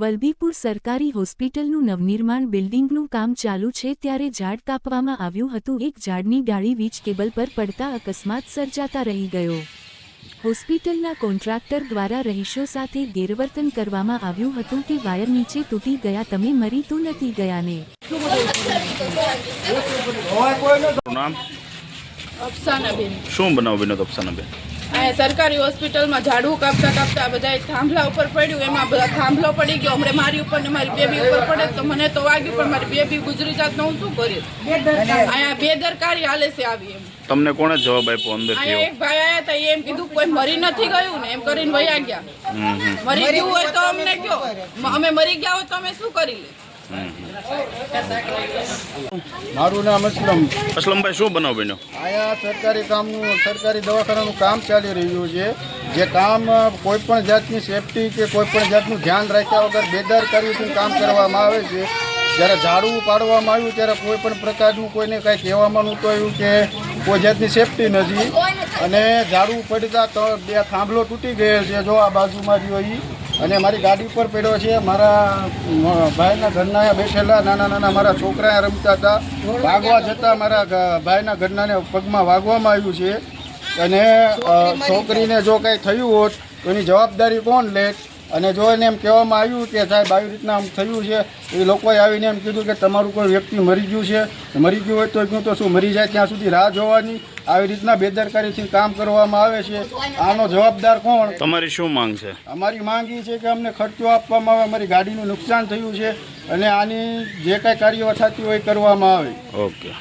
વલભીપુર સરકારી હોસ્પિટલનું નવનિર્માણ બિલ્ડિંગનું કામ ચાલુ છે ત્યારે ઝાડ કાપવામાં આવ્યું હતું. એક ઝાડની ડાળી વીજ કેબલ પર પડતા અકસ્માત સર્જાતા રહી ગયો. હોસ્પિટલના કોન્ટ્રાક્ટર દ્વારા રહીશો સાથે ગેરવર્તન કરવામાં આવ્યું હતું કે વાયર નીચે તૂટી ગયા, તમે મરી તો નથી ગયાને. ને શું બનાવ અફસાનાબેન? અહીંયા સરકારી હોસ્પિટલમાં ઝાડુ કાપતા કાપતા બધા થાંભલા ઉપર પડ્યું. એમાં બધા થાંભલો પડી ગયો. હમણાં મારી ઉપર ને મારી બેબી ઉપર પડે તો મને તો વાગ્યું પણ મારી બેબી ગુજરી જાત હું શું કરીશ? અહીંયા બેદરકારી હાલે છે આવી એમ. તમને કોણે જવાબ આપ્યો અહીંયા એક ભાઈ આયા હતા એમ કીધું કોઈ મરી નથી ગયું ને. એમ કરીને વયા ગયા. મરી ગયું હોય તો અમને કયો? અમે મરી ગયા હોય તો અમે શું કરી લે. મારું નામ અસલમ. અસલમભાઈ શું બનાવ બન્યો? આયા સરકારી કામનું સરકારી દવાખાનાનું કામ ચાલી રહ્યું છે. જે કામ કોઈ પણ જાતની સેફટી કે કોઈ પણ જાતનું ધ્યાન રાખ્યા વગર બેદરકારીથી કામ કરવામાં આવે છે. જ્યારે ઝાડુ પાડવામાં આવ્યું ત્યારે કોઈ પણ પ્રકારનું કોઈને કાંઈ કહેવામાં નહોતું આવ્યું કે કોઈ જાતની સેફટી નથી. અને ઝાડુ પડતા તો બે થાંભલો તૂટી ગયો છે. જો આ બાજુમાં રહ્યો ઈ. અને મારી ગાડી ઉપર પડ્યો છે. મારા ભાઈના ઘરના બેઠેલા નાના નાના મારા છોકરા રમતા હતા. ભાગવા જતાં મારા ભાઈના ઘરનાને પગમાં વાગવામાં આવ્યું છે. અને છોકરીને જો કંઈ થયું હોત તો એની જવાબદારી કોણ લે? અને જો એને એમ કહેવામાં આવ્યું કે સાહેબ આવી રીતના આમ થયું છે એ લોકોએ આવીને એમ કીધું કે તમારું કોઈ વ્યક્તિ મરી ગયું છે મરી ગયું હોય તો તો શું મરી જાય ત્યાં સુધી રાહ જોવાની આવી રીતના બેદરકારીથી કામ કરવામાં આવે છે. આનો જવાબદાર કોણ? તમારી શું માંગ છે? અમારી માંગ એ છે કે અમને ખર્ચો આપવામાં આવે અમારી ગાડીનું નુકસાન થયું છે અને આની જે કાંઈ કાર્યવાહી થતી હોય કરવામાં આવે. ઓકે.